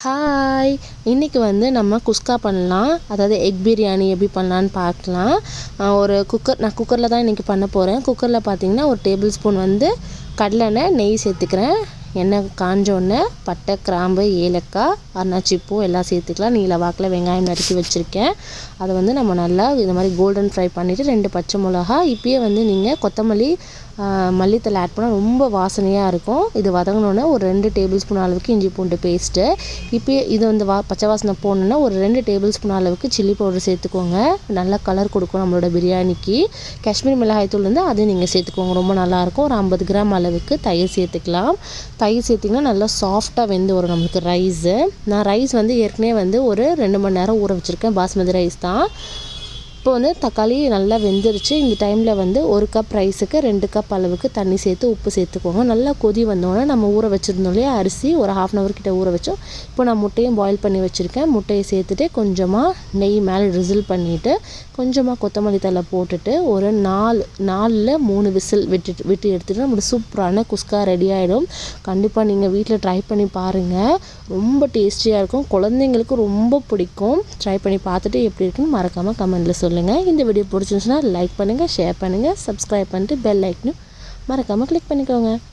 Hi இன்றைக்கி வந்து நம்ம குஸ்கா பண்ணலாம். அதாவது எக் பிரியாணி எப்படி பண்ணலான்னு பார்க்கலாம். ஒரு குக்கர் நான் குக்கரில் தான் இன்றைக்கி பண்ண போகிறேன் குக்கரில் பார்த்திங்கன்னா ஒரு டேபிள் ஸ்பூன் வந்து கடலெண்ணெய் நெய் சேர்த்துக்கிறேன். எண்ணெய் காஞ்சோடனே பட்டை கிராம்பு ஏலக்காய் அன்னாச்சிப்பூ எல்லாம் சேர்த்துக்கலாம். நீல வாக்கில் வெங்காயம் நறுக்கி வச்சுருக்கேன். அதை வந்து நம்ம நல்லா இந்த மாதிரி கோல்டன் ஃப்ரை பண்ணிவிட்டு ரெண்டு பச்சை மிளகா இப்போயே வந்து நீங்கள் கொத்தமல்லி மல்லித்தலை ஆட் பண்ணால் ரொம்ப வாசனையாக இருக்கும். இது வதங்கினோன்னே ஒரு ரெண்டு டேபிள் ஸ்பூன் அளவுக்கு இஞ்சி பூண்டு பேஸ்ட்டு இப்போயே இது வந்து வா பச்சை வாசனை போடணுன்னா ஒரு ரெண்டு டேபிள் ஸ்பூன் அளவுக்கு சில்லி பவுடர் சேர்த்துக்கோங்க. நல்லா கலர் கொடுக்கும் நம்மளோட பிரியாணிக்கு. காஷ்மீர் மிளகாய் தூள் வந்து அதையும் நீங்கள் சேர்த்துக்கோங்க. ரொம்ப நல்லாயிருக்கும் ஒரு ஐம்பது கிராம் அளவுக்கு தயிர் சேர்த்துக்கலாம். தயிர் சேர்த்திங்கன்னா நல்லா சாஃப்டாக வெந்து வரும் நம்மளுக்கு ரைஸு நான் ரைஸ் வந்து ஏற்கனவே வந்து ஒரு ரெண்டு மணி நேரம் ஊற வச்சுருக்கேன். பாஸ்மதி ரைஸ் தான். இப்போ வந்து தக்காளி நல்லா வெந்துருச்சு. இந்த டைமில் வந்து ஒரு கப் ரைஸுக்கு ரெண்டு கப் அளவுக்கு தண்ணி சேர்த்து உப்பு சேர்த்துக்கோங்க. நல்லா கொதி வந்தோடனே நம்ம ஊற வச்சுருந்தோம் இல்லையா? அரிசி ஒரு ஹாஃப் அன் கிட்ட ஊற வச்சோம். இப்போ நான் முட்டையும் பாயில் பண்ணி வச்சுருக்கேன். முட்டையை சேர்த்துட்டு கொஞ்சமாக நெய் மேலே ரிசில் பண்ணிவிட்டு கொஞ்சமாக கொத்தமல்லி தலை போட்டுட்டு ஒரு நாலு நாலில் மூணு விசில் விட்டுட்டு விட்டு எடுத்துகிட்டு நம்மளோட சூப்பரான குஸ்கா ரெடி ஆகிடும் கண்டிப்பாக நீங்கள் வீட்டில் ட்ரை பண்ணி பாருங்கள் ரொம்ப டேஸ்டியாக இருக்கும். குழந்தைங்களுக்கு ரொம்ப பிடிக்கும். ட்ரை பண்ணி பார்த்துட்டு எப்படி இருக்குன்னு மறக்காமல் கமெண்ட்டில் சொல்லுங்கள் சொல்லுங்கள் இந்த வீடியோ பிடிச்சிருந்துச்சுன்னா லைக் பண்ணுங்கள் ஷேர் பண்ணுங்கள் சப்ஸ்கிரைப் பண்ணிட்டு பெல் ஐக்கனும் மறக்காமல் கிளிக் பண்ணிக்கோங்க.